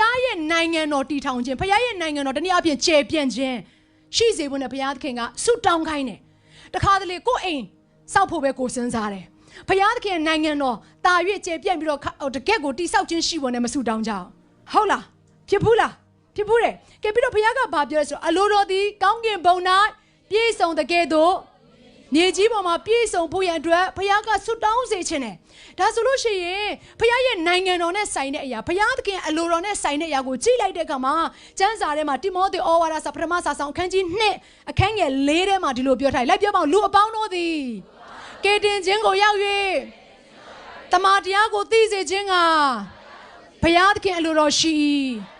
ရားရဲ့နိုင်ငံတော်တည်ထောင်ခြင်းဖခင်ရဲ့နိုင်ငံတော်တနည်းအားဖြင့်ကျေပြန့်ခြင်းရှိစေဖို့နဲ့ဖခင်သခင်ကဆုတောင်းခိုင်းတယ်တခါတလေကိုယ့်အိမ်စောက်ဖို့ပဲကိုယ်စဉ်းစားတယ်ဖခင်သခင်နိုင်ငံတော်တာ၍ကျေပြန့်ပြီးတော့ခဟိုတကက်ကိုတိဆောက်ခြင်းရှိဖို့နဲ့မဆုတောင်းကြအောင်ဟုတ်လားဖြစ်ဘူးလားဖြစ်ဘူးတယ်ကဲပြီးတော့ဖခင်ကဘာပြောလဲဆိုတော့အလိုတော်သည်ကောင်းကင်ဘုံ၌ပြည့်စုံတဲ့ကဲ့သို့ မြေကြီးပေါ်မှာပြည့်စုံဖို့ရန်အတွက်ဘုရားကဆွတောင်းစေခြင်းတယ်။ဒါဆိုလို့ရှိရင်ဘုရားရဲ့နိုင်ငံတော်နဲ့ဆိုင်တဲ့အရာဘုရားသခင်အလိုတော်နဲ့ဆိုင်တဲ့အရာကိုကြည့်လိုက်တဲ့အခါမှာကျမ်းစာထဲမှာတိမောသေဩဝါဒစာပထမစာဆောင်အခန်းကြီး2အခန်းငယ်4ထဲမှာဒီလိုပြောထားတယ်။လိုက်ပြောပါဦးလူအပေါင်းတို့သည်ကေတင်ခြင်းကိုရောက်၍တမန်တရားကိုသိစေခြင်းကဘုရားသခင်အလိုတော်ရှိ၏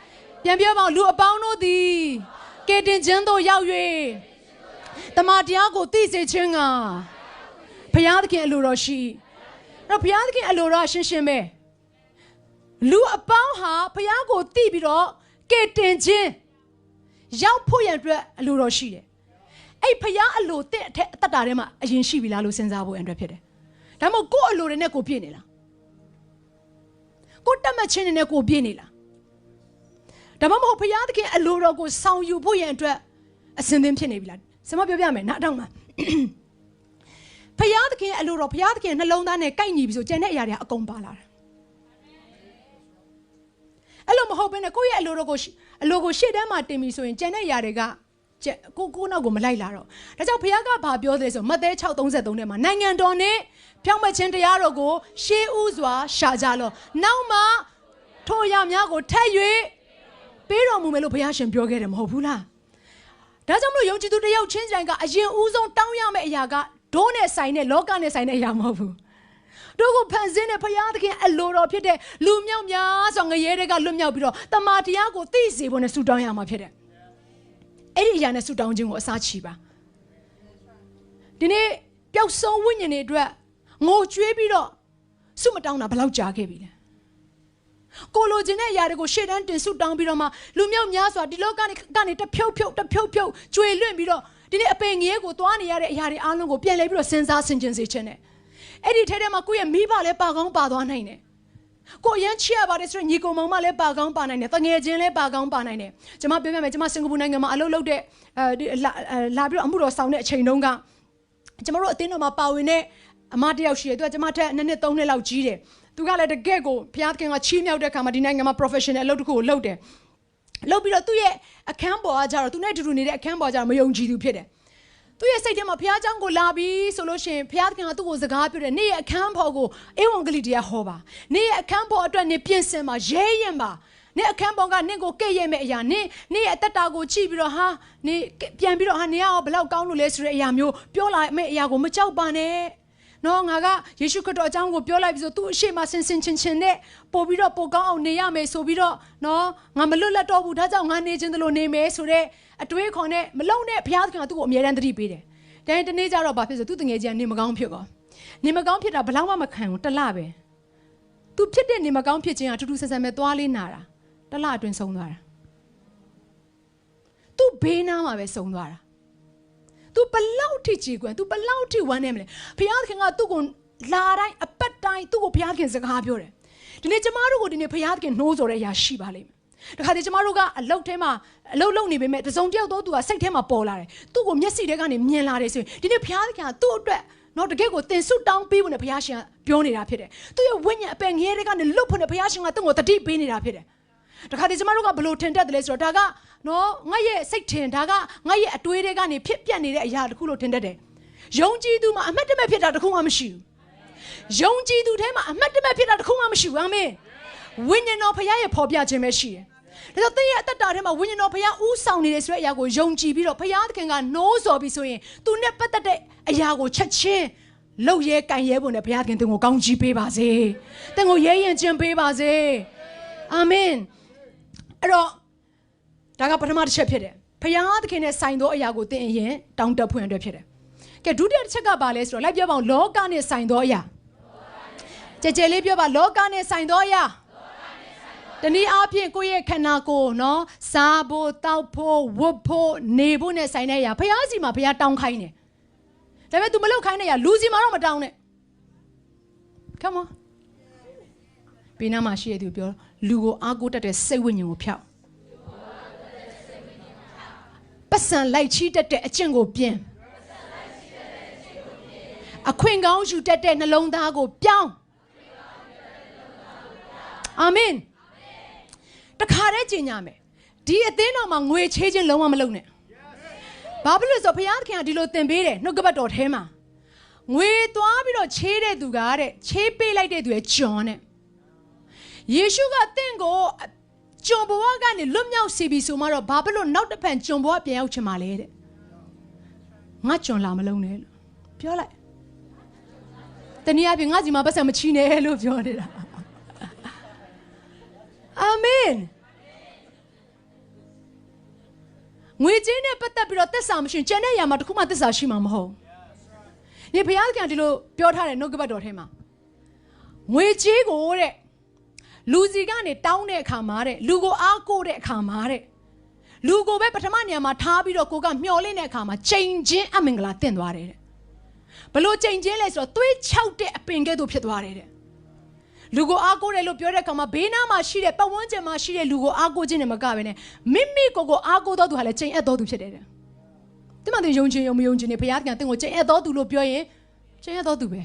။ပြန်ပြောပါဦးလူအပေါင်းတို့သည်ကေတင်ခြင်းသို့ရောက်၍ တမန်တရားကိုသိစေခြင်းကဘုရားသခင်အလိုတော်ရှိအဲ့တော့ဘုရားသခင်အလိုတော်ကရှင်းရှင်းပဲလူအပေါင်းဟာဘုရားကိုသိပြီးတော့ကေတင်ခြင်းရောက်ဖို့ရန်အတွက်အလိုတော်ရှိတယ်အဲ့ဘုရားအလိုတဲ့အထက်အတ္တထဲမှာအရင်ရှိပြီလားလို့စဉ်းစားဖို့ရန်အတွက်ဖြစ်တယ်ဒါမှမဟုတ်ကိုယ့်အလိုတွေနဲ့ကိုယ်ပြည့်နေလားကိုယ်တက်မှတ်ခြင်းတွေနဲ့ကိုယ်ပြည့်နေလားဒါမှမဟုတ်ဘုရားသခင်အလိုတော်ကိုဆောင်ယူဖို့ရန်အတွက်အစဉ်သင်းဖြစ်နေပြီလား ဆင်မပြောပြမယ်နားထောင်ပါဖယားသခင်အလိုတော်ဖယားသခင်နှလုံးသားနဲ့ကိုက်ညီပြီဆိုကျန်တဲ့အရာတွေအကုန်ပါလာတယ်အဲ့လိုမဟုတ်ဘဲနဲ့ကိုယ့်ရဲ့အလိုတော်ကိုအလိုကိုရှေ့တန်းမှာတင်ပြီဆိုရင်ကျန်တဲ့အရာတွေကကျက်ကိုကိုနောက်ကိုမလိုက်လာတော့ဒါကြောင့်ဖယားကဘာပြောသေးလဲဆိုမဿဲ6:33ထဲမှာနိုင်ငံတော်နဲ့ဖြောင့်မတ်ခြင်းတရားတော်ကို ရှေးဥစွာရှာကြလောနောက်မှထိုအရာများကိုထပ်၍ပေးတော်မူမယ်လို့ဘုရားရှင်ပြောခဲ့တယ်မဟုတ်ဘူးလား ဒါကြောင့်မလို့ယုံကြည်သူတစ်ယောက်ချင်းတိုင်းကအရင်ဦးဆုံးတောင်းရမယ့်အရာကဒိုးနဲ့ဆိုင်တဲ့လောကနဲ့ဆိုင်တဲ့အရာမဟုတ်ဘူးတို့ကိုဖန်ဆင်းတဲ့ဘုရားသခင်အလိုတော်ဖြစ်တဲ့လူမြောက်များစွာငရဲတွေကလွတ်မြောက်ပြီးတော့တမာတရားကိုသိစေဖို့နဲ့ဆုတောင်းရမှာဖြစ်တယ်အဲ့ဒီအရာနဲ့ဆုတောင်းခြင်းကိုအစားချီပါဒီနေ့ပျောက်ဆုံးဝိညာဉ်တွေအတွက်ငိုကြွေးပြီးတော့ဆုမတောင်းတာဘယ်လောက်ကြာခဲ့ပြီလဲ ကိုလိုချင်တဲ့အရာတွေကိုရှေ့တန်းတင်ဆုတောင်းပြီးတော့မှလူမျိုးများစွာဒီလောကကနေကနေတဖြုတ်ဖြုတ်တဖြုတ်ဖြုတ်ကျွေလွင့်ပြီးတော့ဒီနေ့အပင်ငရဲကိုသွားနေရတဲ့အရာတွေအားလုံးကိုပြန်လဲပြီးတော့စဉ်းစားဆင်ခြင်စေခြင်းနဲ့အဲ့ဒီထဲထဲမှာကိုယ့်ရဲ့မိဘလည်းပါကောင်းပါသွားနိုင်တယ်ကိုရမ်းချစ်ရပါတယ်ဆိုရင်ညီကောင်မောင်မလည်းပါကောင်းပါနိုင်တယ်တငယ်ချင်းလည်းပါကောင်းပါနိုင်တယ်ကျွန်မပြောပြမယ်ကျွန်မစင်ကာပူနိုင်ငံမှာအလုပ်လုပ်တဲ့အဲဒီလာလာပြီးတော့အမှုတော်ဆောင်တဲ့အချိန်တုန်းကကျွန်တော်တို့အတင်းတော်မှာပါဝင်တဲ့အမတယောက်ရှိတယ်သူကကျွန်မထက်နှစ်နှစ်သုံးနှစ်လောက်ကြီးတယ် သူကလည်းတကယ့်ကိုဘုရားသခင်ကချီးမြှောက်တဲ့အခါမှာဒီနိုင်ငံမှာ professional အလုပ်တစ်ခုကိုလုပ်တယ်လုပ်ပြီးတော့သူ့ရဲ့အခန်းပေါ်ကကြတော့သူနဲ့အတူတူနေတဲ့အခန်းပေါ်ကကြတော့မယုံကြည်သူဖြစ်တယ်သူ့ရဲ့စိတ်ထဲမှာဘုရားเจ้าကိုလာပြီးဆိုလို့ရှိရင်ဘုရားသခင်ကသူ့ကိုစကားပြောတယ်နေ့ရဲ့အခန်းပေါ်ကိုအေဝံဂေလိတရားဟောပါနေ့ရဲ့အခန်းပေါ်အတွက်နေပြင်ဆင်ပါရဲရင်ပါနေ့အခန်းပေါ်ကနင့်ကိုကဲ့ရဲ့မဲ့အရာနင့်နေ့ရဲ့အသက်တာကိုကြည့်ပြီးတော့ဟာနေပြန်ပြီးတော့ဟာနေရောဘလောက်ကောင်းလို့လဲဆိုတဲ့အရာမျိုးပြောလာမဲ့အရာကိုမကြောက်ပါနဲ့ နော်ငါကယေရှုခရစ်တော်အကြောင်းကိုပြောလိုက်ပြီးဆိုသူ့အရှိမဆင်ဆင်ချင်ချင်နဲ့ပို့ပြီးတော့ပိုကောင်းအောင်နေရမယ်ဆိုပြီးတော့နော်ငါမလွတ်လပ်တော့ဘူးဒါကြောင့်ငါနေခြင်းတလို့နေမယ်ဆိုတဲ့အတွေးခေါ်နဲ့မလုံနဲ့ဘုရားသခင်ကသူ့ကိုအမြဲတမ်းသတိပေးတယ်။တိုင်းတနေ့ကျတော့ဘာဖြစ်ဆိုသူ့တငယ်ချင်းကနေမကောင်းဖြစ်ကော။နေမကောင်းဖြစ်တာဘလောက်မှမခံဘူးတလပဲ။ तू ဖြစ်တဲ့နေမကောင်းဖြစ်ခြင်းကထူးထူးဆန်းဆန်းပဲသွားလေးနာတာတလအတွင်းဆုံးသွားတာ။ तू ဘေးနားမှာပဲဆုံးသွားတာ။ तू ဘလောက်ထိကြည်ကွယ် तू ဘလောက်ထိဝမ်းနေမလဲဘုရားသခင်ကသူ့ကိုလာတိုင်းအပတ်တိုင်းသူ့ကိုဘုရားသခင်စကားပြောတယ်ဒီနေ့ကျမတို့ကိုဒီနေ့ဘုရားသခင်နှိုးဆော်တဲ့အရာရှိပါလိမ့်မယ်တခါတည်းကျမတို့ကအလုတ်ထဲမှာအလုတ်လုံနေပေမဲ့တစုံတယောက်တော့သူကစိတ်ထဲမှာပေါ်လာတယ်သူ့ကိုမျက်စိထဲကနေမြင်လာတယ်ဆိုရင်ဒီနေ့ဘုရားသခင်ကသူ့အတွက်တော့တကယ့်ကိုတင်ဆုတောင်းပေးဖို့နဲ့ဘုရားရှင်ကပြောနေတာဖြစ်တယ်သူ့ရဲ့ဝိညာဉ်အပင်ငရဲတွေကနေလွတ်ဖို့နဲ့ဘုရားရှင်ကသူ့ကိုတတိပေးနေတာဖြစ်တယ် တခါတည်းကျမတို့ကဘလို့ထင်တတ်တယ်လဲဆိုတော့ဒါကနော်ငါရဲ့စိတ်ထင်ဒါကငါရဲ့အတွေးတွေကနေဖြစ်ပြက်နေတဲ့အရာတခုလို့ထင်တတ်တယ်ယုံကြည်သူမှာအမတ်တမဲ့ဖြစ်တာတခုမှမရှိဘူးယုံကြည်သူထဲမှာအမတ်တမဲ့ဖြစ်တာတခုမှမရှိဘူးအာမင်ဝိညာဉ်တော်ဖခင်ရဲ့ဖော်ပြခြင်းပဲရှိတယ်ဒါကြောင့်သင်ရဲ့အသက်တာထဲမှာဝိညာဉ်တော်ဖခင်ဥဆောင်နေတယ်ဆိုတဲ့အရာကိုယုံကြည်ပြီးတော့ဖခင်သခင်ကနိုးစော်ပြီးဆိုရင်သူနဲ့ပတ်သက်တဲ့အရာကိုချက်ချင်းလောက်ရဲကန်ရဲဖို့နဲ့ဘုရားသခင်တင်ကိုကောင်းချီးပေးပါစေ။တင်ကိုရဲရင်ကျင်ပေးပါစေ။အာမင်။ အဲ့တော့ဒါကပထမတစ်ချက်ဖြစ်တယ်။ဘုရားသခင်နဲ့ဆိုင်သောအရာကိုသင်အရင်တောင်းတဖွင့်အတွက်ဖြစ်တယ်။ကဲဒုတိယတစ်ချက်ကဘာလဲဆိုတော့လိုက်ပြောပါဦးလောကနဲ့ဆိုင်သောအရာ။ကြဲကြဲလေးပြောပါလောကနဲ့ဆိုင်သောအရာ။တနည်းအားဖြင့်ကိုယ့်ရဲ့ခန္ဓာကိုယ်နော်စားဖို့တောက်ဖို့ဝတ်ဖို့နေဖို့နဲ့ဆိုင်တဲ့အရာဘုရားစီမှာဘုရားတောင်းခိုင်းတယ်။ဒါပေမဲ့ तू မလုပ်ခိုင်းတဲ့အရာလူစီမှာတော့မတောင်းနဲ့။ Come on ဘေးနားမှာရှိတဲ့သူပြောလူကိုအားကိုးတတ်တဲ့စိတ်ဝိညာဉ်ကိုဖျောက်ပတ်စံလိုက်ချီးတတ်တဲ့အကျင့်ကိုပြင်အခွင့်ကောင်းယူတတ်တဲ့နှလုံးသားကိုပြောင်းအာမင်တခါတည်းကျင်ညာမယ်ဒီအသင်းတော်မှာငွေချေးခြင်းလုံးဝမလုပ်နဲ့ဘာဖြစ်လို့လဲဆိုတော့ဘုရားသခင်ကဒီလိုသင်ပေးတယ်နှုတ်ကပတ်တော်ထဲမှာငွေသွားပြီးတော့ချေးတဲ့သူကတဲ့ချေးပေးလိုက်တဲ့သူရဲ့ဂျွန်တဲ့ ယေရှုကတင့်ကိုဂျွန်ဘဝကနေလွတ်မြောက်စေပြီဆိုမှတော့ဘာဖြစ်လို့နောက်တစ်ဖန်ဂျွန်ဘဝပြန်ရောက်ချင်ပါလဲတဲ့ငါဂျွန်လာမလုံးနဲ့လို့ပြောလိုက်တနည်းအားဖြင့်ငါစီမှာပတ်စံမချီနဲ့လို့ပြောနေတာအာမင်ငွေကြေးနဲ့ပတ်သက်ပြီးတော့သစ္စာမရှိရင်ကျန်တဲ့ຢာမှာတစ်ခုမှသစ္စာရှိမှာမဟုတ်။ဒီဘုရားသခင်ကဒီလိုပြောထားတယ်နှုတ်ကပတ်တော်ထဲမှာငွေကြေးကိုတဲ့ လူစီကနေတောင်းတဲ့အခါမှာတဲ့လူကိုအားကိုးတဲ့အခါမှာတဲ့လူကိုပဲပထမနေရာမှာထားပြီးတော့ကိုကမျောလင့်တဲ့အခါမှာချိန်ချင်းအမင်္ဂလာတင့်သွားတယ်တဲ့ဘလို့ချိန်ချင်းလဲဆိုတော့သွေးချောက်တဲ့အပင်ကဲ့သို့ဖြစ်သွားတယ်တဲ့လူကိုအားကိုးတယ်လို့ပြောတဲ့အခါမှာဘေးနားမှာရှိတဲ့ပတ်ဝန်းကျင်မှာရှိတဲ့လူကိုအားကိုးခြင်းနဲ့မကဘဲနဲ့မိမိကိုယ်ကိုအားကိုးတော်သူဟာလည်းချိန်အပ်တော်သူဖြစ်တယ်တဲ့ဒီမှာတင်ယုံခြင်းယုံမယုံခြင်းနဲ့ဘုရားသခင်တင့်ကိုချိန်အပ်တော်သူလို့ပြောရင်ချိန်အပ်တော်သူပဲ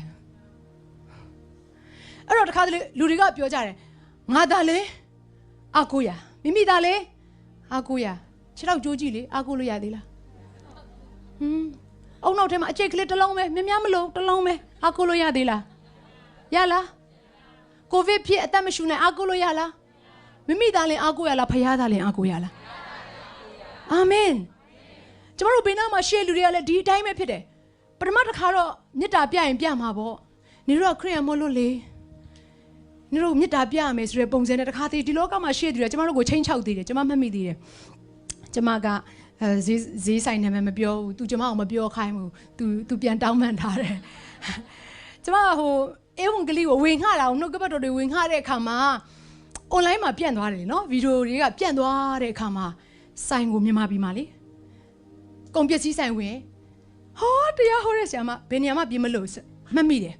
အဲ့တော့တခါတလေလူတွေကပြောကြတယ် ငါသာလေအားကိုးရမိမိသာလေအားကိုးရခြေထောက်ကြိုးကြည့်လေအားကိုးလို့ရသေးလားဟွန်းအုံနောက်ထဲမှာအကျိတ်ကလေးတစ်လုံးပဲမြများမလို့တစ်လုံးပဲအားကိုးလို့ရသေးလားရလားကိုဗစ်ဖြစ်အသက်မရှူနိုင်အားကိုးလို့ရလားမိမိသားလည်းအားကိုးရလားဖခင်သားလည်းအားကိုးရလားအာမင်ကျမတို့ဘေးနားမှာရှေ့လူတွေကလည်းဒီအတိုင်းပဲဖြစ်တယ်ပထမတစ်ခါတော့မေတ္တာပြရင်ပြမှာပေါ့နေတော့ခရိယံမလို့လေ နေတော့မေတ္တာပြရမယ်ဆိုတဲ့ပုံစံနဲ့တစ်ခါတည်းဒီလောကမှာရှေ့သူတွေကျမတို့ကိုချင်းချောက်သေးတယ်ကျမမှတ်မိသေးတယ်ကျမကအဲဈေးဈေးဆိုင်နာမည်မပြောဘူး तू ကျမအောင်မပြောခိုင်းဘူး तू तू ပြန်တောင်းပန်ထားတယ်ကျမဟိုအေဝံဂလိကိုဝင်ခတာအောင်နှုတ်ကပတ်တော်တွေဝင်ခတဲ့အခါမှာ online မှာပြန့်သွားတယ်နော်ဗီဒီယိုတွေကပြန့်သွားတဲ့အခါမှာဆိုင်ကိုမြန်မာပြည်မှာလေကုန်ပစ္စည်းဆိုင်ဝင်ဟောတရားဟောတဲ့ဆရာမဘယ်နေရာမှပြင်မလို့မှတ်မိတယ်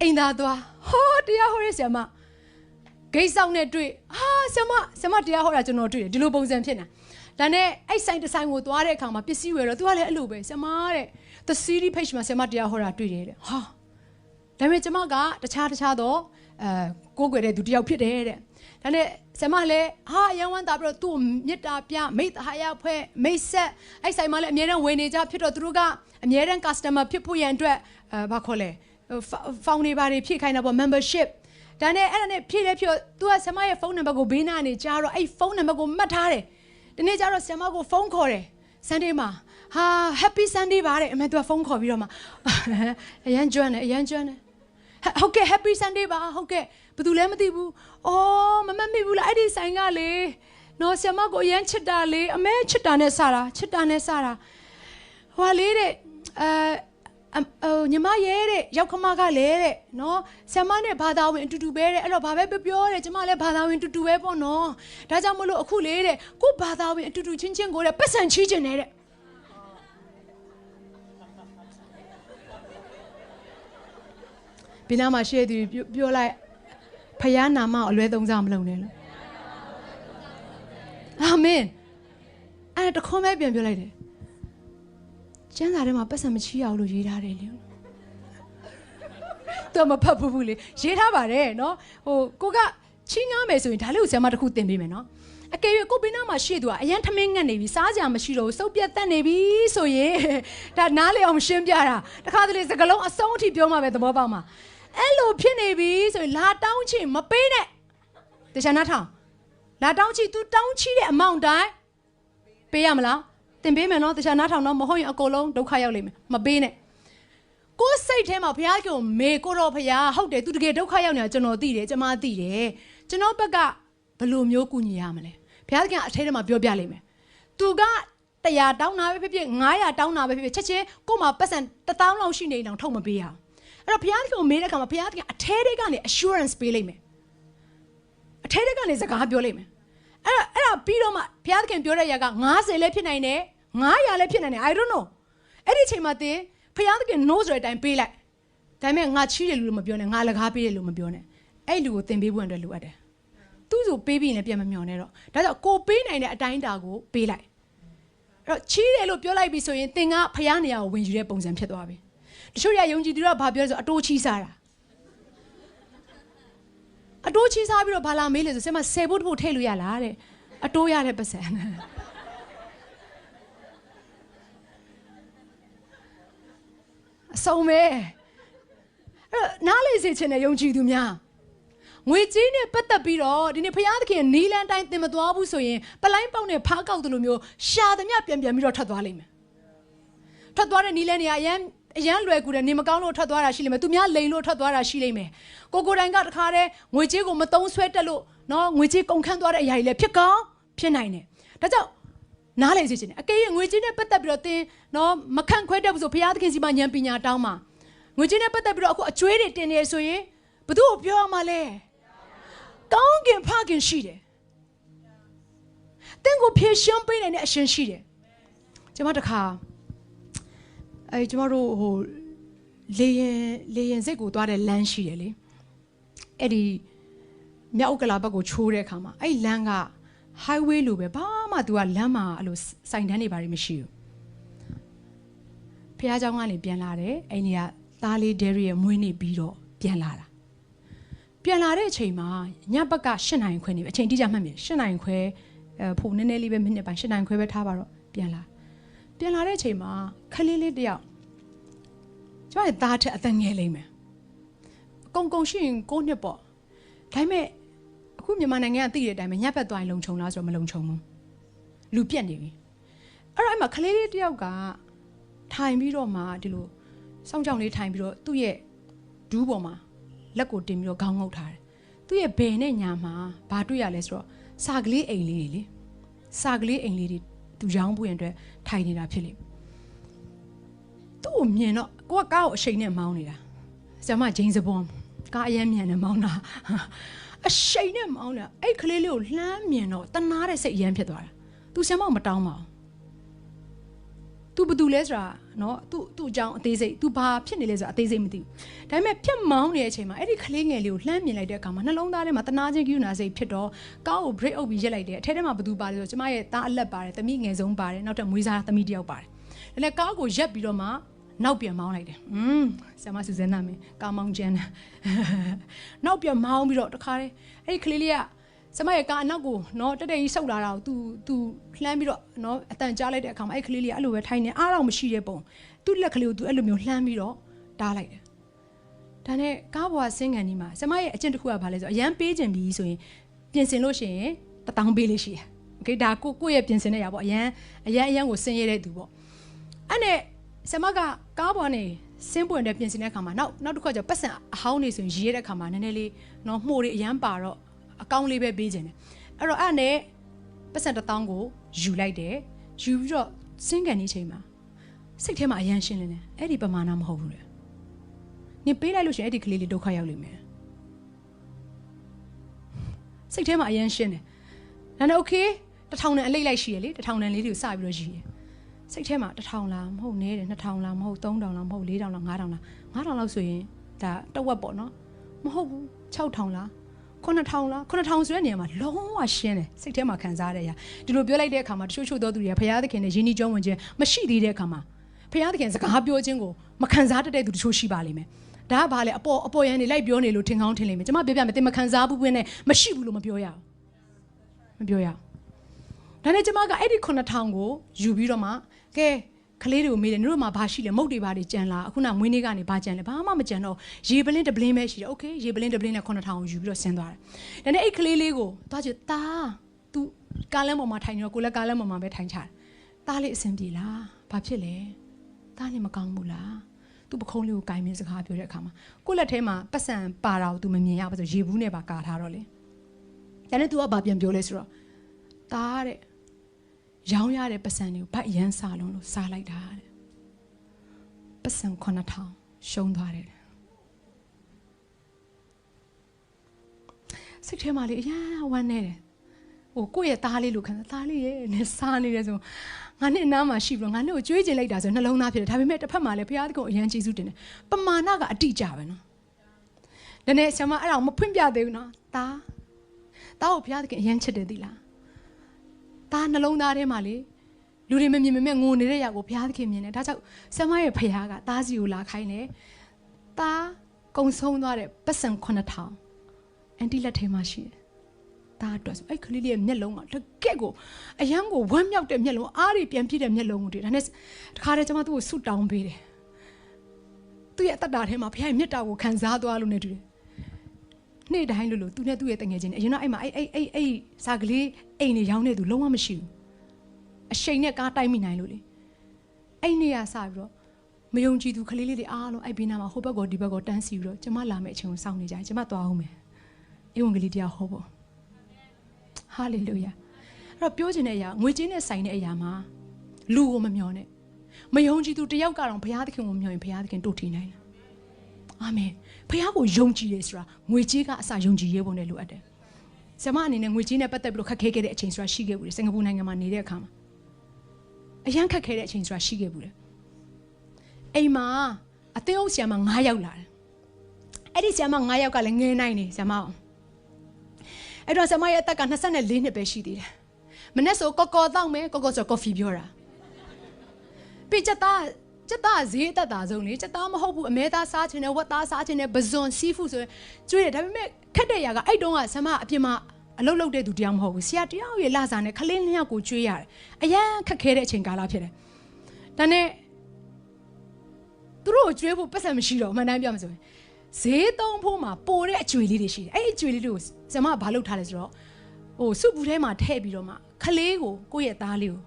အိမ်သာသွားဟောတရားဟောတဲ့ဆရာမဂိတ်ဆောင်နဲ့တွေ့ဟာဆရာမဆရာမတရားဟောတာကျွန်တော်တွေ့တယ်ဒီလိုပုံစံဖြစ်နေတာဒါနဲ့အဲ့ဆိုင်တစ်ဆိုင်ကိုသွားတဲ့အခါမှာပစ္စည်းဝယ်တော့သူကလည်းအဲ့လိုပဲဆရာမတဲ့ the series page မှာဆရာမတရားဟောတာတွေ့တယ်တဲ့ဟာဒါပေမဲ့ကျမကတခြားတခြားတော့အဲကိုးကွယ်တဲ့သူတယောက်ဖြစ်တယ်တဲ့ဒါနဲ့ဆရာမလည်းဟာရန်ဝမ်းတာပြီးတော့သူ့ကိုမေတ္တာပြမိတ်ဟာရဖွဲ့မိတ်ဆက်အဲ့ဆိုင်မှာလည်းအမြဲတမ်းဝင်နေကြဖြစ်တော့သူတို့ကအမြဲတမ်း customer ဖြစ်ဖို့ရန်အတွက်အဲဘာခေါ်လဲ ဖောင်နေပါတွေဖြည့်ခိုင်းတာပေါ့ membership ဒါနဲ့အဲ့ဒါနဲ့ဖြည့်လဲဖြည့်သူကဆရာမရဲ့ဖုန်းနံပါတ်ကိုဘေးနားနေကြားတော့အဲ့ဖုန်းနံပါတ်ကိုမှတ်ထားတယ်ဒီနေ့ကျတော့ဆရာမကိုဖုန်းခေါ်တယ် Sunday မှာဟာ happy Sunday ပါတဲ့အမေသူကဖုန်းခေါ်ပြီးတော့မှအရန်ကျွမ်းတယ်အရန်ကျွမ်းတယ်ဟုတ်ကဲ့ happy sunday ပါဟုတ်ကဲ့ဘယ်သူလဲမသိဘူးအော်မမမိဘူးလားအဲ့ဒီဆိုင်ကလေနော်ဆ iam ကိုအရန်ချစ်တာလေအမဲချစ်တာနဲ့စတာချစ်တာနဲ့စတာဟိုလေးတဲ့အဲ ဟိုညီမရဲတဲ့ရောက်ခမကလည်းတဲ့နော်ဆ iam နဲ့ဘာသာဝင်အတူတူပဲတဲ့အဲ့တော့ဘာပဲပြောပြောတဲ့ကျမလည်းဘာသာဝင်အတူတူပဲပေါ့နော်ဒါကြောင့်မလို့အခုလေတဲ့ကိုဘာသာဝင်အတူတူချင်းချင်းကိုတဲ့ပတ်စံချီးကျင်နေတဲ့ဘင်းနာမှာရှေ့သူပြောလိုက်ဖယားနာမအလွဲသုံးစားမလုပ်နဲ့လို့အာမင်အဲ့တခွန်းပဲပြန်ပြောလိုက်တယ် ကျမ်းစာထဲမှာပတ်စံမချီအောင်လို့ရေးထားတယ်လေတော့မဖတ်ဘူးဘူးလေရေးထားပါတယ်နော်ဟိုကိုကချင်းငားမယ်ဆိုရင်ဒါလေးကိုဆရာမတစ်ခုသင်ပေးမယ်နော်အကယ်၍ကိုဘင်းနာမှာရှေ့သူကအရန်ထမင်းငတ်နေပြီစားကြမရှိတော့ဘူးစုပ်ပြတ်တက်နေပြီဆိုရင်ဒါနားလေအောင်ရှင်းပြတာတခါတလေစကလုံးအဆုံးအထိပြောမှပဲသဘောပေါက်မှာအဲ့လိုဖြစ်နေပြီဆိုရင်လာတောင်းချင်မပေးနဲ့တခြားနားထောင်လာတောင်းချီ तू တောင်းချီတဲ့အမောင့်တိုင်းပေးရမလား တင်ပေးမယ်နော်တခြားနားထောင်တော့မဟုတ်ရင်အကုန်လုံးဒုက္ခရောက်လိမ့်မယ်မပေးနဲ့ကိုယ်စိတ်ထဲမှာဘုရားကိုမေကိုတော့ဘုရားဟုတ်တယ် तू တကယ်ဒုက္ခရောက်နေတာကျွန်တော်သိတယ်ကျွန်မသိတယ်ကျွန်တော်ဘက်ကဘယ်လိုမျိုးကူညီရမလဲဘုရားကအထဲထဲမှာပြောပြလိမ့်မယ် तू က100တောင်းတာပဲဖြစ်ဖြစ်900တောင်းတာပဲဖြစ်ဖြစ်ချက်ချင်းကို့မှာပတ်စံ1000လောက်ရှိနေအောင်ထုတ်မပေးရအောင်အဲ့တော့ဘုရားသခင်ကိုမေးတဲ့အခါမှာဘုရားသခင်အထဲထဲကနေ assurance ပေးလိုက်မယ်အထဲထဲကနေစကားပြောလိုက်မယ် အဲ့ဒါအဲ့ဒါပြီးတော့မှဘုရားသခင်ပြောတဲ့ຢာက90လည်းဖြစ်နိုင်တယ်900လည်းဖြစ်နိုင်တယ် I don't know အဲ့ဒီအချိန်မှာသင်ဘုရားသခင် no ဆိုတဲ့အတိုင်းပေးလိုက်ဒါပေမဲ့ငါချီးတယ်လို့မပြောနဲ့ငါလကားပေးတယ်လို့မပြောနဲ့အဲ့လူကိုသင်ပေးဖို့အတွက်လိုအပ်တယ်သူ့ဆိုပေးပြီးရင်လည်းပြန်မမျောနဲ့တော့ဒါကြောင့်ကိုပေးနိုင်တဲ့အတိုင်းအတာကိုပေးလိုက်အဲ့တော့ချီးတယ်လို့ပြောလိုက်ပြီဆိုရင်သင်ကဖျားနေရာကိုဝင်ယူတဲ့ပုံစံဖြစ်သွားပြီတချို့ရယုံကြည်သူတွေကဘာပြောလဲဆိုအတိုးချီးစားတာ အတိုးချီးစားပြီးတော့ဘာလာမေးလဲဆိုဆင်မ10ဘုတ်တစ်ဘုတ်ထည့်လို့ရလားတဲ့အတိုးရတဲ့ပတ်စံအဆုံးပဲအဲ့တော့နားလေစေချင်တဲ့ယုံကြည်သူများငွေကြီးနဲ့ပတ်သက်ပြီးတော့ဒီနေ့ဖျားသခင်နီလန်တိုင်းတင်မသွားဘူးဆိုရင်ပလိုင်းပေါက်နဲ့ဖားကောက်တယ်လို့မျိုးရှာသမျှပြန်ပြန်ပြီးတော့ထွက်သွားလိမ့်မယ်ထွက်သွားတဲ့နီလန်နေရာအရန် အရန်လွယ်ကူတယ်နေမကောင်းလို့ထွက်သွားတာရှိလိမ့်မယ်သူများလိန်လို့ထွက်သွားတာရှိလိမ့်မယ်ကိုကိုတိုင်ကတခါတည်းငွေကြီးကိုမတုံးဆွဲတက်လို့နော်ငွေကြီးကုန်ခန်းသွားတဲ့အရာကြီးလည်းဖြစ်ကောင်းဖြစ်နိုင်တယ်ဒါကြောင့်နားလေစေချင်တယ်အကယ်၍ငွေကြီးနဲ့ပတ်သက်ပြီးတော့သင်နော်မခန့်ခွဲတတ်ဘူးဆိုဘုရားသခင်စီမှာဉာဏ်ပညာတောင်းပါငွေကြီးနဲ့ပတ်သက်ပြီးတော့အခုအကျွေးတွေတင်နေဆိုရင်ဘသူ့ကိုပြောရမှာလဲကောင်းကင်ဖခင်ရှိတယ်သင်ကိုဖြည့်ရှင်းပေးနိုင်တဲ့အရှင်ရှိတယ်ကျွန်မတခါ အဲကျွန်တော်တို့ဟိုလေရင်လေရင်စိတ်ကိုသွားတဲ့လမ်းရှိတယ်လေအဲ့ဒီမြောက်ဥက္ကလာဘက်ကိုချိုးတဲ့အခါမှာအဲ့လမ်းက highway လိုပဲဘာမှ तू ကလမ်းမှာအဲ့လိုစိုင်တန်းတွေဘာတွေမရှိဘူးဖះเจ้าကနေပြန်လာတယ်အဲ့ဒီကသားလေးဒယ်ရီရဲ့မွေးနေ့ပြီးတော့ပြန်လာတာပြန်လာတဲ့အချိန်မှာညဘက်က8နိုင်ခွဲနေပြီအချိန်တိကျမှတ်မြင်8နိုင်ခွဲအဲဖို့နည်းနည်းလေးပဲမိနစ်ပိုင်း8နိုင်ခွဲပဲထားပါတော့ပြန်လာ ပြန်လာတဲ့အချိန်မှာခလေးလေးတယောက်ကျွန်မရဲ့သားထက်အသက်ငယ်လိမ့်မယ်အကုန်ကုန်ရှိရင်9နှစ်ပေါ့ဒါပေမဲ့အခုမြန်မာနိုင်ငံကသိတဲ့အတိုင်းပဲညဘက်သွားရင်လုံခြုံလားဆိုတော့မလုံခြုံဘူးလူပြက်နေပြီအဲ့တော့အဲ့မှာခလေးလေးတယောက်ကထိုင်ပြီးတော့မှဒီလိုစောင်းကြောင်လေးထိုင်ပြီးတော့သူ့ရဲ့ဒူးပေါ်မှာလက်ကိုတင်ပြီးတော့ခေါင်းငုပ်ထားတယ်သူ့ရဲ့ဘယ်နဲ့ညာမှာဘာတွေ့ရလဲဆိုတော့စာကလေးအိမ်လေးတွေလေစာကလေးအိမ်လေးတွေ သူရောင်းဖို့ရန်အတွက်ထိုင်နေတာဖြစ်လိမ့်သူ့ကိုမြင်တော့ကိုကကားကိုအရှိန်နဲ့မောင်းနေတာဆရာမဂျိန်းစပွန်ကားအရင်မြန်နဲ့မောင်းတာအရှိန်နဲ့မောင်းတာအဲ့ကလေးလေးကိုလှမ်းမြင်တော့တနာတဲ့စိတ်အရန်ဖြစ်သွားတာသူဆရာမကိုမတောင်းပါဘူး သူဘာတူလဲဆိုတာနော်သူ့သူ့အကြောင်းအသေးစိတ်သူဘာဖြစ်နေလဲဆိုတာအသေးစိတ်မသိဘူးဒါပေမဲ့ဖြတ်မောင်းနေတဲ့အချိန်မှာအဲ့ဒီကလေးငယ်လေးကိုလှမ်းမြင်လိုက်တဲ့အခါမှာနှလုံးသားထဲမှာတနာချင်းကိူနာစိတ်ဖြစ်တော့ကောက်ကို break up ပြီးရက်လိုက်တယ်အထက်ထဲမှာဘာတူပါလဲဆိုတော့ကျမရဲ့သားအလက်ပါတယ်တမိငယ်ဆုံးပါတယ်နောက်တော့မွေးစားတမိတယောက်ပါတယ်ဒါနဲ့ကောက်ကိုရက်ပြီးတော့မှနောက်ပြန်မောင်းလိုက်တယ်။อืมဆရာမဆူဇန်နာမင်းကာမောင်းကျန်းတာ။နောက်ပြန်မောင်းပြီးတော့တခါတည်းအဲ့ဒီကလေးလေးက ကျမရဲ့ကားအနောက်ကိုနော်တက်တက်ကြီးဆုပ်လာတာကို तू तू လှမ်းပြီးတော့နော်အတန်ကြားလိုက်တဲ့အခါမှာအဲ့ကလေးလေးကအဲ့လိုပဲထိုင်နေအားတော့မရှိတဲ့ပုံသူ့လက်ကလေးကို तू အဲ့လိုမျိုးလှမ်းပြီးတော့တားလိုက်တယ်ဒါနဲ့ကားပေါ်ကဆင်းကန်ဒီမှာကျမရဲ့အကျင့်တစ်ခုကဘာလဲဆိုတော့အရန်ပေးခြင်းပြီးဆိုရင်ပြင်ဆင်လို့ရှိရင်တထောင်ပေးလေးရှိတယ်โอเคဒါကိုကိုယ့်ရဲ့ပြင်ဆင်တဲ့ຢာပေါ့အရန်အရန်အရန်ကိုဆင်းရဲတဲ့သူပေါ့အဲ့နဲ့ဆမကကားပေါ်နေစင်းပွင့်တဲ့ပြင်ဆင်တဲ့အခါမှာနောက်နောက်တစ်ခါကျပတ်စံအဟောင်းနေဆိုရင်ရေးတဲ့အခါမှာနည်းနည်းလေးနော်မှုတွေအရန်ပါတော့ အကောင်းလေးပဲပေးခြင်းတယ်အဲ့တော့အဲ့နဲ့ပတ်စံတစ်တောင်းကိုယူလိုက်တယ်ယူပြီးတော့စင်ကန်နေချိန်မှာစိတ်ထဲမှာအယံရှင်းလင်းတယ်အဲ့ဒီပမာဏမဟုတ်ဘူးလေနင်ပေးလိုက်လို့ရှင်အဲ့ဒီကလေးလေးဒုက္ခရောက်လိမ့်မယ်စိတ်ထဲမှာအယံရှင်းတယ်ဒါနဲ့ okay တထောင်တန်အလိတ်လိုက်ရှိရလေတထောင်တန်လေးတွေကိုစပြီးတော့ရှိရစိတ်ထဲမှာတထောင်လားမဟုတ်နဲတယ်နှစ်ထောင်လားမဟုတ်သုံးထောင်လားမဟုတ်လေးထောင်လားငါးထောင်လားငါးထောင်လောက်ဆိုရင်ဒါတဝက်ပေါ့နော်မဟုတ်ဘူး6000လား 9000လား9000ဆိုတဲ့နေရာမှာလုံးဝရှင်းတယ်စိတ်ထဲမှာခံစားရတဲ့အရာဒီလိုပြောလိုက်တဲ့အခါမှာတချို့ချို့သောသူတွေကဘုရားသခင်နဲ့ယဉ်ကျေးကြောဝင်ခြင်းမရှိသေးတဲ့အခါမှာဘုရားသခင်စကားပြောခြင်းကိုမခံစားတတ်တဲ့သူတချို့ရှိပါလိမ့်မယ်ဒါကဘာလဲအပေါ်အပေါ်ရန်နေလိုက်ပြောနေလို့ထင်ကောင်းထင်လိမ့်မယ်ကျွန်မပြောပြမယ်တင်မခံစားဘူးပွင့်နဲ့မရှိဘူးလို့မပြောရအောင်မပြောရအောင်ဒါနဲ့ကျွန်မကအဲ့ဒီ9000ကိုယူပြီးတော့မှကဲ ကလေးတွေကိုမေးတယ်တို့မှာဘာရှိလဲမုတ်တွေဘာတွေကြံလာအခုနမွေးနေ့ကနေဘာကြံလဲဘာမှမကြံတော့ရေပလင်းတပလင်းပဲရှိတယ်โอเคရေပလင်းတပလင်းနဲ့9000ကိုယူပြီးတော့ဆင်းသွားတယ်ဒါနဲ့အဲ့ကလေးလေးကိုသွားချစ်တာ तू ကားလမ်းပေါ်မှာထိုင်နေတော့ကိုလည်းကားလမ်းပေါ်မှာပဲထိုင်ချတယ်တားလေးအဆင်ပြေလားဘာဖြစ်လဲတားနေမကောင်းဘူးလားသူ့ပခုံးလေးကိုကင်မင်းစကားပြောတဲ့အခါမှာကိုလက်ထဲမှာပတ်စံပါတာကို तू မမြင်ရဘူးဆိုရေဘူးနဲ့ပါကာထားတော့လေဒါနဲ့ तू ကဘာပြန်ပြောလဲဆိုတော့တားတဲ့ ရောင်းရတဲ့ပတ်စံတွေကိုဗတ်ရမ်းစားလုံးလို့စားလိုက်တာတဲ့ပတ်စံ9000ရှုံးသွားတယ်စိတ်ထဲမှာလေအရန်ဝမ်းနေတယ်ဟိုကိုယ့်ရဲ့သားလေးလို့ခံစားသားလေးရဲ့နဲ့စားနေတယ်ဆိုငါနဲ့အနားမှာရှိပြီးတော့ငါနဲ့ကိုကြွေးကျင်လိုက်တာဆိုနှလုံးသားဖြစ်တယ်ဒါပေမဲ့တစ်ဖက်မှာလည်းဘုရားသခင်ကိုအရန်ကျေးဇူးတင်တယ်ပမာဏကအတိအကျပဲနော်ဒါနဲ့ဆရာမအဲ့ဒါကိုမဖွင့်ပြသေးဘူးနော်တာတာကိုဘုရားသခင်အရင်ချစ်တယ်သီလား တာနှလုံးသားထဲမှာလေလူတွေမမြင်မမဲ့ငိုနေတဲ့ရောက်ကိုဘုရားသခင်မြင်တယ်ဒါကြောင့်ဆရာမရဲ့ဖခင်ကတားစီကိုလာခိုင်းတယ်တာကုံဆုံးသွားတဲ့ပတ်စံ9000အန်တီလက်ထဲမှာရှိတယ်ဒါအတွက်ဆိုအဲ့ကလေးလေးရဲ့မျက်လုံးကတကက်ကိုအယံကိုဝမ်းမြောက်တဲ့မျက်လုံးအားတွေပြန်ပြည့်တဲ့မျက်လုံးကိုတွေ့ဒါနဲ့တခါတည်းကျွန်မသူ့ကိုဆုတောင်းပေးတယ်သူ့ရဲ့အတ္တတာထဲမှာဘုရားရဲ့မေတ္တာကိုခံစားသွားလို့နေတူတယ် နေ့တိုင်းလို့လို့သူနဲ့သူ့ရဲ့တငယ်ချင်းအရင်တော့အဲ့မှာအဲ့အဲ့အဲ့အဲ့စာကလေးအိမ်နေရောင်းနေသူလုံးဝမရှိဘူးအရှိန်နဲ့ကားတိုက်မိနိုင်လို့လေအဲ့နေ့ကစပြီးတော့မယုံကြည်သူကလေးလေးတွေအားလုံးအဲ့ဘေးနားမှာဟိုဘက်ကောဒီဘက်ကောတန်းစီပြီးတော့ကျမလာမယ့်အချိန်ကိုစောင့်နေကြတယ်ကျမသွားအောင်မယ်ဧဝံဂေလိတရားဟောဖို့ဟာလေလုယာအဲ့တော့ပြောချင်တဲ့အရာငွေချင်းနဲ့ဆိုင်တဲ့အရာမှာလူကိုမမျောနဲ့မယုံကြည်သူတယောက်ကတော့ဘုရားသခင်ကိုမျှော်ရင်ဘုရားသခင်တို့ထင်နိုင်တယ်အာမင် ဘုရားကိုယုံကြည်တယ်ဆိုတာငွေကြေးကအစယုံကြည်ရေးပုံနဲ့လိုအပ်တယ်။ဆရာမအနေနဲ့ငွေကြေးနဲ့ပတ်သက်ပြီးတော့ခက်ခဲခဲ့တဲ့အချိန်ဆိုတာရှိခဲ့ဘူးလေစင်ကာပူနိုင်ငံမှာနေတဲ့အခါမှာအရန်ခက်ခဲတဲ့အချိန်ဆိုတာရှိခဲ့ဘူးလေ။အိမ်မှာအသင်းအုပ်ဆရာမ9ယောက်လာတယ်။အဲ့ဒီဆရာမ9ယောက်ကလည်းငယ်နိုင်နေဆရာမအောင်။အဲ့တော့ဆရာမရဲ့အသက်က24နှစ်ပဲရှိသေးတယ်။မနေ့ဆိုကော်ကော်တောက်မယ်ကော်ကော်ဆိုကော်ဖီပြောတာ။ပြီးချက်သား ချက်သားဈေးတက်တာဆုံးလေချက်သားမဟုတ်ဘူးအမဲသားစားခြင်းနဲ့ဝက်သားစားခြင်းနဲ့ပဇွန်စီးဖူးဆိုရင်ကျွေးတယ်ဒါပေမဲ့ခက်တဲ့ຢာကအဲ့တုန်းကဆမအပြင်မှာအလုပ်လုပ်တဲ့သူတယောက်မဟုတ်ဘူးဆရာတယောက်ရဲ့လာစားနဲ့ခလင်းလျောက်ကိုကျွေးရတယ်အရန်ခက်ခဲတဲ့အချိန်ကာလဖြစ်တယ်ဒါနဲ့သူတို့ကိုကျွေးဖို့ပတ်စံမရှိတော့မှန်တိုင်းပြောမှဆိုရင်ဈေးသုံးဖို့မှာပိုတဲ့အကျွေလေးတွေရှိတယ်အဲ့ဒီအကျွေလေးတွေကိုဆမကဘာလုပ်ထားလဲဆိုတော့ဟိုစုပူထဲမှာထည့်ပြီးတော့မှခလေးကိုကိုယ့်ရဲ့သားလေးကို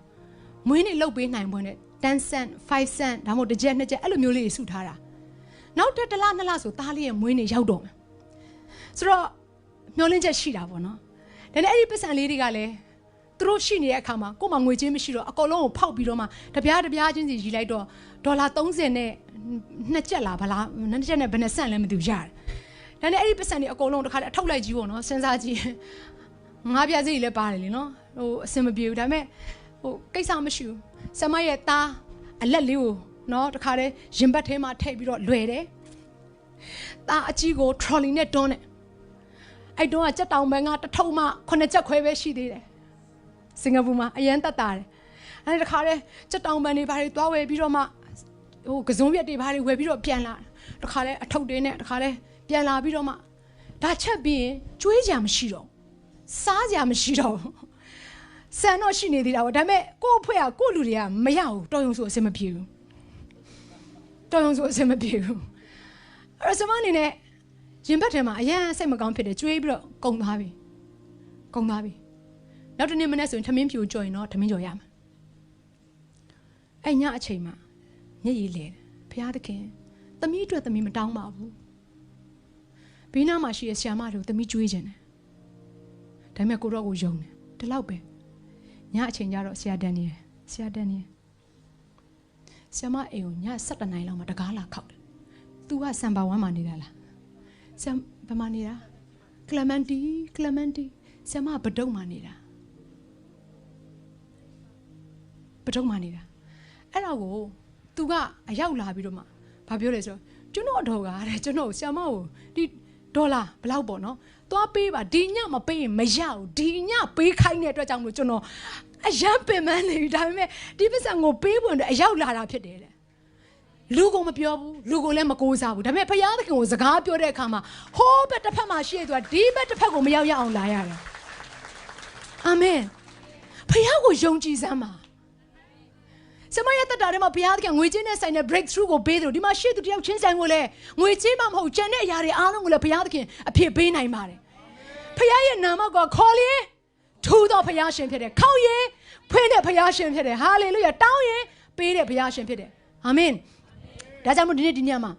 မွေးနေ့လုတ်ပေးနိုင်ပွဲနဲ့ 10 cent 5 cent ဒါမှမဟုတ်တစ်ချက်နှစ်ချက်အဲ့လိုမျိုးလေးတွေစုထားတာနောက်တစ်တလားနှစ်လားဆိုသားလေးရဲ့မွေးနေ့ရောက်တော့မယ်ဆိုတော့မျောလင်းချက်ရှိတာပေါ့နော်ဒါနဲ့အဲ့ဒီပတ်စံလေးတွေကလည်းသူတို့ရှိနေတဲ့အခါမှာကို့မှာငွေချင်းမရှိတော့အကုန်လုံးကိုဖောက်ပြီးတော့မှတပြားတပြားချင်းစီယူလိုက်တော့ဒေါ်လာ30နဲ့နှစ်ချက်လားဗလားနှစ်ချက်နဲ့ဘယ်နှစ်ဆန့်လဲမသိဘူးရတယ်ဒါနဲ့အဲ့ဒီပတ်စံတွေအကုန်လုံးတစ်ခါတည်းအထုတ်လိုက်ကြီးပေါ့နော်စဉ်းစားကြည့်ငါးပြားစိလည်းပါတယ်လीနော်ဟိုအဆင်မပြေဘူးဒါပေမဲ့ဟိုကိစ္စမရှိဘူး ဆမရဲ့သားအလက်လေးကိုနော်တခါတည်းရင်ဘတ်ထဲမှာထည့်ပြီးတော့လွယ်တယ်သားအကြီးကို trolley နဲ့တွန်းတယ်အဲ့တုန်းကကြက်တောင်ပန်းကတထုံမှခုနှစ်ချက်ခွဲပဲရှိသေးတယ်စင်ကာပူမှာအရန်တက်တာတယ်အဲ့ဒီတခါတည်းကြက်တောင်ပန်းတွေဘာတွေသွားဝယ်ပြီးတော့မှဟိုကစုံပြက်တွေဘာတွေဝယ်ပြီးတော့ပြန်လာတခါတည်းအထုပ်တွေနဲ့တခါတည်းပြန်လာပြီးတော့မှဒါချက်ပြီးရင်ကျွေးကြမရှိတော့စားကြမရှိတော့ ဆန်တော့ရှိနေသေးတာပေါ့ဒါပေမဲ့ကို့အဖွဲကကို့လူတွေကမရဘူးတော်ရုံဆိုအဆင်မပြေဘူးတော်ရုံဆိုအဆင်မပြေဘူးအဲ့တော့ဆမအနေနဲ့ရင်ဘတ်ထဲမှာအရန်စိတ်မကောင်းဖြစ်တယ်ကျွေးပြီးတော့ကုံသွားပြီကုံသွားပြီနောက်တစ်နေ့မနေ့ဆိုရင်ထမင်းဖြူကြော်ရင်တော့ထမင်းကြော်ရမှာအဲ့ညအချိန်မှာညစ်ရည်လေဘုရားသခင်သမီးအတွက်သမီးမတောင်းပါဘူးဘေးနားမှာရှိတဲ့ဆရာမတို့သမီးကျွေးခြင်းတယ်ဒါပေမဲ့ကိုတော့ကိုယုံတယ်ဒီလောက်ပဲ ညအချိန်ကျတော့ဆရာဒန်နီယယ်ဆရာဒန်နီယယ်ဆရာမအိမ်ကိုည7:00နာရီလောက်မှာတကားလာခောက်တယ်။ तू ကစံပါဝမ်းမှာနေတာလား။ဆရာဘယ်မှာနေတာ။ကလမန်တီကလမန်တီဆရာမဘဒုံမှာနေတာ။ဘဒုံမှာနေတာ။အဲ့တော့ကို तू ကအရောက်လာပြီးတော့မှဘာပြောလဲဆိုတော့ကျွန်တော်အတော်ကားတဲ့ကျွန်တော်ဆရာမကိုဒီဒေါ်လာဘလောက်ပေါ့နော် သွားပေးပါဒီညမပေးရင်မရဘူးဒီညပေးခိုင်းတဲ့အတွက်ကြောင့်မလို့ကျွန်တော်အရန်ပင်ပန်းနေပြီဒါပေမဲ့ဒီပစ္စံကိုပေးဖို့အတွက်အရောက်လာတာဖြစ်တယ်တဲ့လူကမပြောဘူးလူကလည်းမကိုးစားဘူးဒါပေမဲ့ဘုရားသခင်ကိုစကားပြောတဲ့အခါမှာဟိုးဘက်တစ်ဖက်မှာရှိရသူကဒီဘက်တစ်ဖက်ကိုမရောက်ရအောင်လာရတယ်အာမင်ဘုရားကိုယုံကြည်စမ်းပါ စမရတတာထဲမှာဘုရားသခင်ငွေချင်းနဲ့ဆိုင်တဲ့ breakthrough ကိုပေးတယ်ဒီမှာရှေ့သူတယောက်ချင်းဆိုင်ကိုလည်းငွေချင်းမှမဟုတ်ကျန်တဲ့အရာတွေအားလုံးကိုလည်းဘုရားသခင်အဖြစ်ပေးနိုင်ပါတယ်ဘုရားရဲ့နာမကခေါ်လေထူသောဘုရားရှင်ဖြစ်တယ်ခေါက်ရင်ဖွင့်တဲ့ဘုရားရှင်ဖြစ်တယ်ဟာလေလုယာတောင်းရင်ပေးတဲ့ဘုရားရှင်ဖြစ်တယ်အာမင်ဒါကြောင့်မို့ဒီနေ့ဒီညမှာ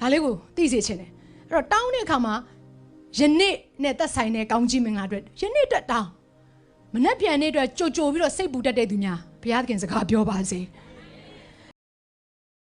ဒါလေးကိုသိစေချင်တယ်အဲ့တော့တောင်းတဲ့အခါမှာယနေ့နဲ့သက်ဆိုင်တဲ့ကောင်းကြီးမင်္ဂလာအတွက်ယနေ့အတွက်တောင်းမနှက်ပြန်နေ့အတွက်ကြိုကြိုပြီးတော့စိတ်ပူတတ်တဲ့သူများ ဘုရားသခင်စကားပြောပါစေ။